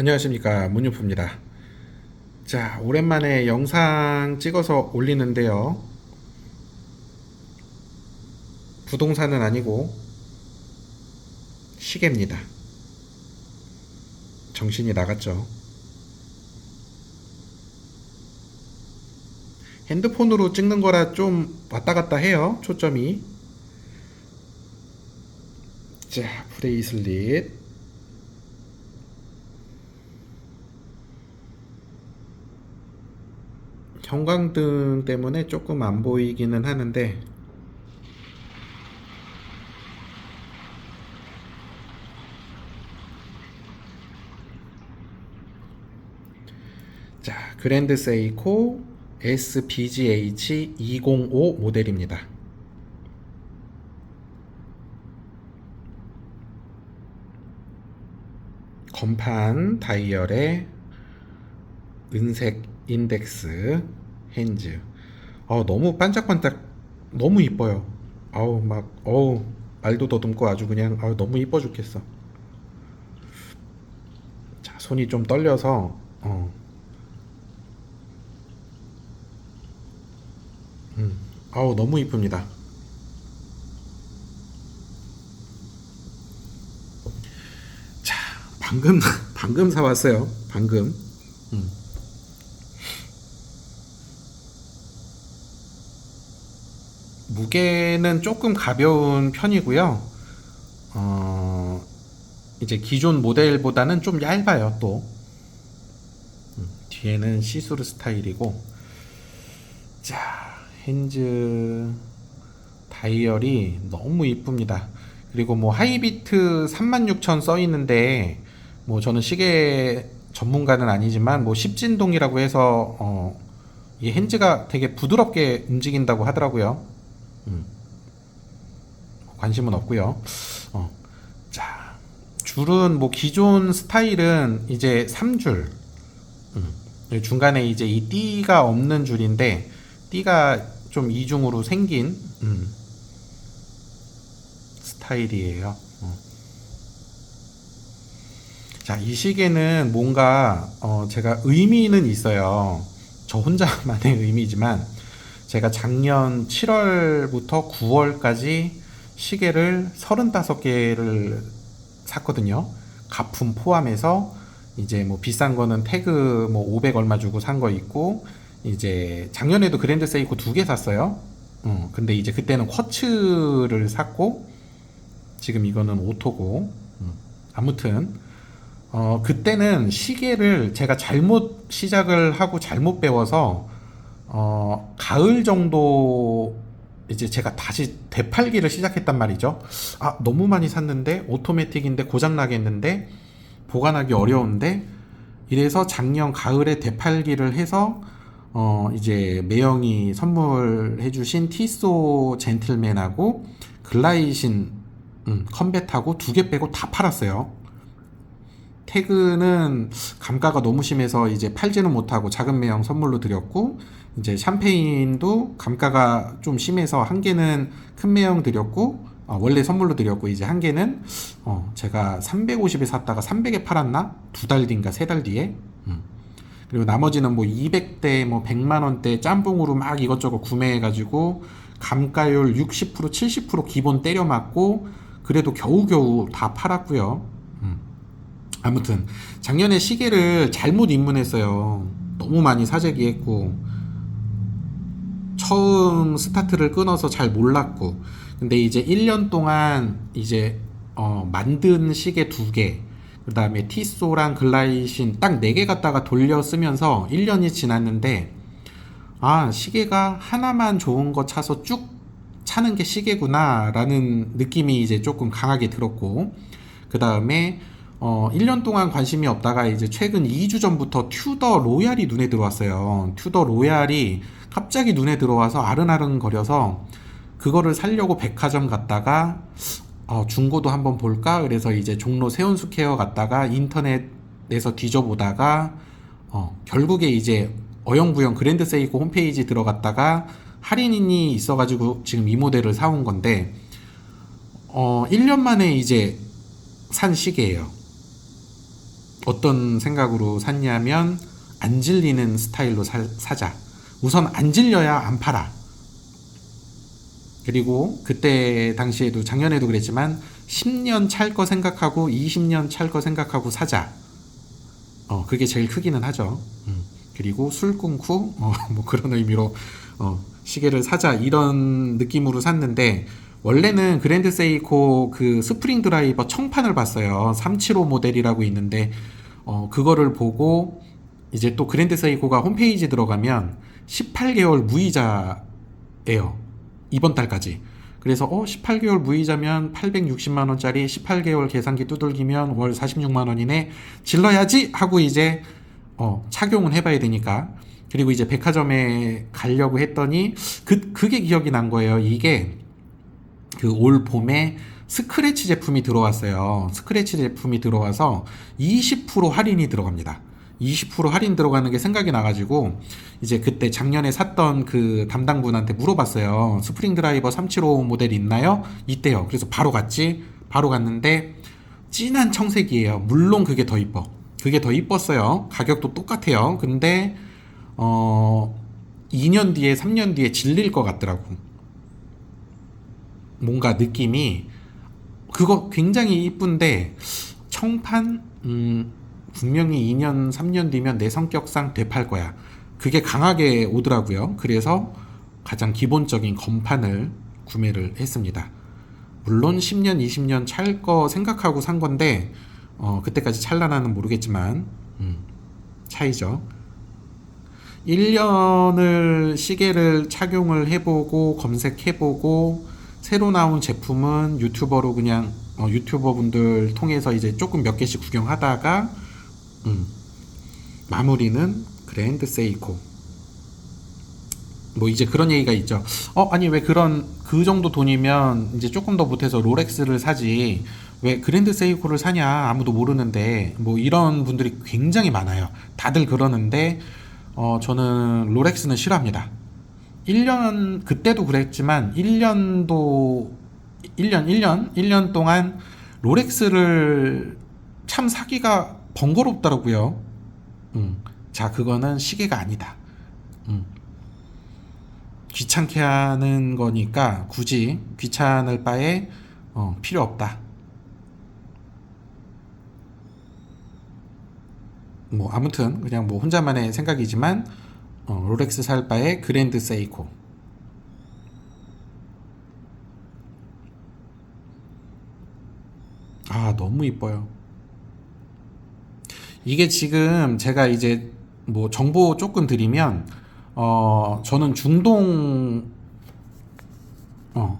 안녕하십니까. 문유프입니다. 자 오랜만에 영상 찍어서 올리는데요. 부동산은 아니고 시계입니다. 정신이 나갔죠. 핸드폰으로 찍는 거라 좀 왔다 갔다 해요. 초점이. 자 프레이슬릿 형광등 때문에 조금 안 보이기는 하는데 자 그랜드 세이코 SBGH 205 모델입니다. 건판 다이얼에 은색 인덱스 핸즈. 어, 너무 반짝반짝 너무 이뻐요. 아우 막 어우 말도 더듬고 아주 그냥 아우 너무 이뻐 죽겠어. 자 손이 좀 떨려서 어. 음, 아우 너무 이쁩니다. 자 방금 방금 사왔어요. 방금. 음. 무게는 조금 가벼운 편이고요. 어, 이제 기존 모델보다는 좀 얇아요, 또. 음, 뒤에는 시스루 스타일이고. 자, 핸즈 다이얼이 너무 이쁩니다. 그리고 뭐 하이비트 36,000 써 있는데, 뭐 저는 시계 전문가는 아니지만, 뭐 십진동이라고 해서, 어, 이 핸즈가 되게 부드럽게 움직인다고 하더라고요. 음. 관심은 없고요. 어. 자, 줄은 뭐 기존 스타일은 이제 3줄. 음. 중간에 이제 이 띠가 없는 줄인데 띠가 좀 이중으로 생긴 음. 스타일이에요. 어. 자, 이 시계는 뭔가 어, 제가 의미는 있어요. 저 혼자만의 의미지만 제가 작년 7월부터 9월까지 시계를 35개를 샀거든요. 가품 포함해서 이제 뭐 비싼 거는 태그 뭐 500 얼마 주고 산 거 있고 이제 작년에도 그랜드 세이코 두 개 샀어요. 어, 근데 이제 그때는 쿼츠를 샀고 지금 이거는 오토고 음, 아무튼 어, 그때는 시계를 제가 잘못 시작을 하고 잘못 배워서 어, 가을 정도 이제 제가 다시 되팔기를 시작했단 말이죠. 아, 너무 많이 샀는데 오토매틱인데 고장 나겠는데 보관하기 어려운데 이래서 작년 가을에 되팔기를 해서 어, 이제 매형이 선물해 주신 티소 젠틀맨하고 글라이신 음, 컴뱃하고 두 개 빼고 다 팔았어요. 태그는 감가가 너무 심해서 이제 팔지는 못하고 작은 매형 선물로 드렸고 이제 샴페인도 감가가 좀 심해서 한 개는 큰 매형 드렸고 어, 원래 선물로 드렸고 이제 한 개는 어, 제가 350에 샀다가 300에 팔았나 두 달 뒤인가 세 달 뒤에 음. 그리고 나머지는 뭐 200대 뭐 100만 원대 짬뽕으로 막 이것저것 구매해가지고 감가율 60% 70% 기본 때려 맞고 그래도 겨우겨우 다 팔았고요. 음. 아무튼 작년에 시계를 잘못 입문했어요. 너무 많이 사재기했고 처음 스타트를 끊어서 잘 몰랐고 근데 이제 1년 동안 이제 어, 만든 시계 두 개, 그 다음에 티소랑 글라이신 딱 네 개 갖다가 돌려 쓰면서 1년이 지났는데, 아, 시계가 하나만 좋은 거 차서 쭉 차는 게 시계구나, 라는 느낌이 이제 조금 강하게 들었고, 그 다음에, 어, 1년 동안 관심이 없다가 이제 최근 2주 전부터 튜더 로얄이 눈에 들어왔어요. 튜더 로얄이 갑자기 눈에 들어와서 아른아른 거려서 그거를 살려고 백화점 갔다가 어, 중고도 한번 볼까? 그래서 이제 종로 세운수 케어 갔다가 인터넷에서 뒤져보다가 어, 결국에 이제 어영부영 그랜드 세이코 홈페이지 들어갔다가 할인이 있어가지고 지금 이 모델을 사온 건데 어, 1년 만에 이제 산 시계예요. 어떤 생각으로 샀냐면 안 질리는 스타일로 사, 사자. 우선 안 질려야 안 팔아. 그리고 그때 당시에도 작년에도 그랬지만 10년 찰 거 생각하고 20년 찰 거 생각하고 사자. 어, 그게 제일 크기는 하죠. 음. 그리고 술 끊고 어, 뭐 그런 의미로 어, 시계를 사자 이런 느낌으로 샀는데 원래는 그랜드 세이코 그 스프링 드라이버 청판을 봤어요. 375 모델이라고 있는데 어, 그거를 보고 이제 또 그랜드 세이코가 홈페이지 들어가면 18개월 무이자예요. 이번 달까지. 그래서 어 18개월 무이자면 860만 원짜리 18개월 계산기 두들기면 월 46만 원이네. 질러야지 하고 이제 어 착용은 해 봐야 되니까. 그리고 이제 백화점에 가려고 했더니 그 그게 기억이 난 거예요. 이게 그 올 봄에 스크래치 제품이 들어왔어요. 스크래치 제품이 들어와서 20% 할인이 들어갑니다. 20% 할인 들어가는 게 생각이 나가지고 이제 그때 작년에 샀던 그 담당분한테 물어봤어요. 스프링 드라이버 375 모델 있나요? 있대요. 그래서 바로 갔지. 바로 갔는데 진한 청색이에요. 물론 그게 더 이뻐. 그게 더 이뻤어요. 가격도 똑같아요. 근데 어 2년 뒤에 3년 뒤에 질릴 것 같더라고. 뭔가 느낌이 그거 굉장히 이쁜데 청판 음 분명히 2년 3년 뒤면 내 성격상 되팔 거야. 그게 강하게 오더라고요. 그래서 가장 기본적인 검판을 구매를 했습니다. 물론 10년, 20년 찰 거 생각하고 산 건데 어, 그때까지 찰라나는 모르겠지만 음, 차이죠. 1년을 시계를 착용을 해보고 검색해보고 새로 나온 제품은 유튜버로 그냥 어, 유튜버 분들 통해서 이제 조금 몇 개씩 구경하다가 음, 마무리는 그랜드 세이코. 뭐 이제 그런 얘기가 있죠. 어 아니 왜 그런 그 정도 돈이면 이제 조금 더 못해서 롤렉스를 사지 왜 그랜드 세이코를 사냐 아무도 모르는데 뭐 이런 분들이 굉장히 많아요. 다들 그러는데 어 저는 롤렉스는 싫어합니다. 1년 그때도 그랬지만 1년도 1년 1년 1년 동안 롤렉스를 참 사기가 번거롭더라고요. 음. 자, 그거는 시계가 아니다. 음. 귀찮게 하는 거니까 굳이 귀찮을 바에 어, 필요 없다. 뭐 아무튼 그냥 뭐 혼자만의 생각이지만 어, 롤렉스 살 바에 그랜드 세이코. 아 너무 이뻐요. 이게 지금 제가 이제 뭐 정보 조금 드리면 어 저는 중동 어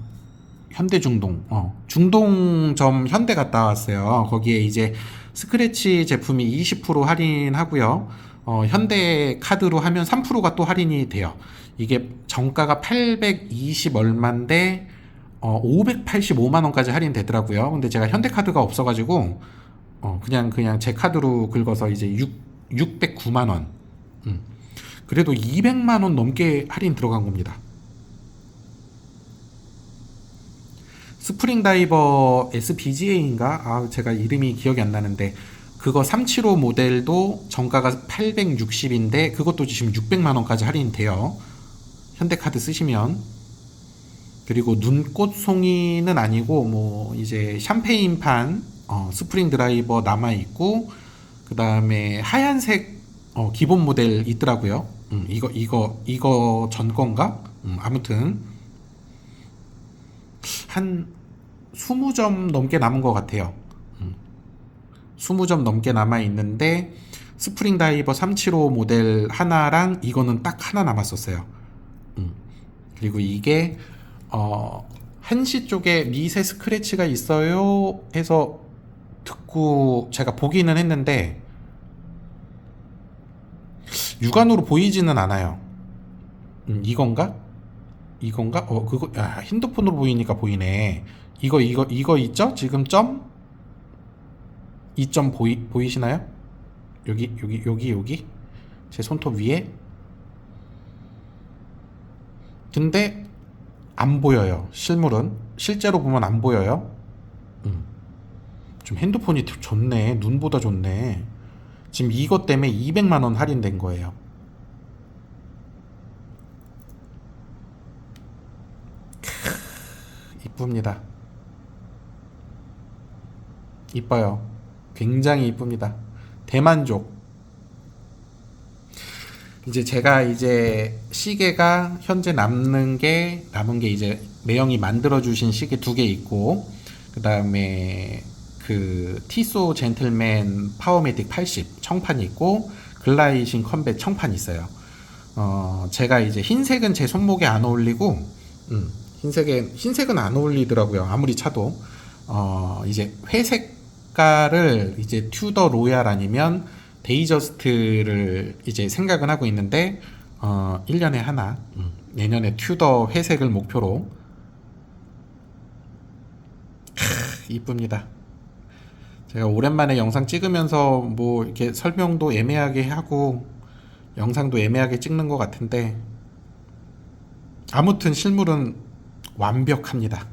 현대 중동 어 중동점 현대 갔다 왔어요. 거기에 이제 스크래치 제품이 20% 할인하고요. 어 현대 카드로 하면 3%가 또 할인이 돼요. 이게 정가가 820 얼마인데 어 585만 원까지 할인되더라고요. 근데 제가 현대 카드가 없어가지고 어, 그냥, 그냥 제 카드로 긁어서 이제 6, 609만 원. 음. 그래도 200만 원 넘게 할인 들어간 겁니다. 스프링 다이버 SBGA인가? 아, 제가 이름이 기억이 안 나는데, 그거 375 모델도 정가가 860인데, 그것도 지금 600만 원까지 할인돼요. 현대카드 쓰시면. 그리고 눈꽃 송이는 아니고, 뭐, 이제 샴페인판, 어, 스프링 드라이버 남아 있고 그 다음에 하얀색 어, 기본 모델 있더라고요. 음, 이거 이거 이거 전 건가? 음, 아무튼 한 20점 넘게 남은 것 같아요. 음, 20점 넘게 남아 있는데 스프링 다이버 375 모델 하나랑 이거는 딱 하나 남았었어요. 음, 그리고 이게 어, 한시 쪽에 미세 스크래치가 있어요 해서 듣고 제가 보기는 했는데 육안으로 보이지는 않아요. 음, 이건가? 이건가? 어 그거 야, 핸드폰으로 보이니까 보이네. 이거 이거 이거 있죠? 지금 점? 이 점 보이 보이시나요? 여기 여기 여기 여기 제 손톱 위에 근데 안 보여요. 실물은 실제로 보면 안 보여요. 음. 좀 핸드폰이 좋네. 눈보다 좋네. 지금 이것 때문에 200만 원 할인된 거예요. 크, 이쁩니다. 이뻐요. 굉장히 이쁩니다. 대만족. 이제 제가 이제 시계가 현재 남는 게 남은 게 이제 매형이 만들어 주신 시계 두 개 있고 그 다음에 그 티소 젠틀맨 파워매틱 80 청판이 있고 글라이신 컴뱃 청판이 있어요. 어 제가 이제 흰색은 제 손목에 안 어울리고 음, 흰색에 흰색은 안 어울리더라고요. 아무리 차도 어 이제 회색깔을 이제 튜더 로얄 아니면 데이저스트를 이제 생각은 하고 있는데 어 1년에 하나 음, 내년에 튜더 회색을 목표로 크, 이쁩니다. 제가 오랜만에 영상 찍으면서 뭐 이렇게 설명도 애매하게 하고 영상도 애매하게 찍는 것 같은데 아무튼 실물은 완벽합니다.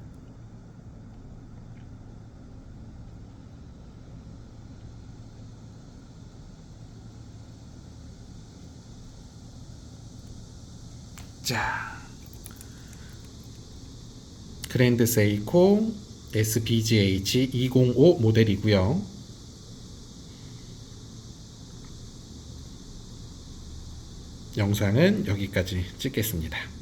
자, 그랜드 세이코 SBGH 205 모델이고요. 영상은 여기까지 찍겠습니다.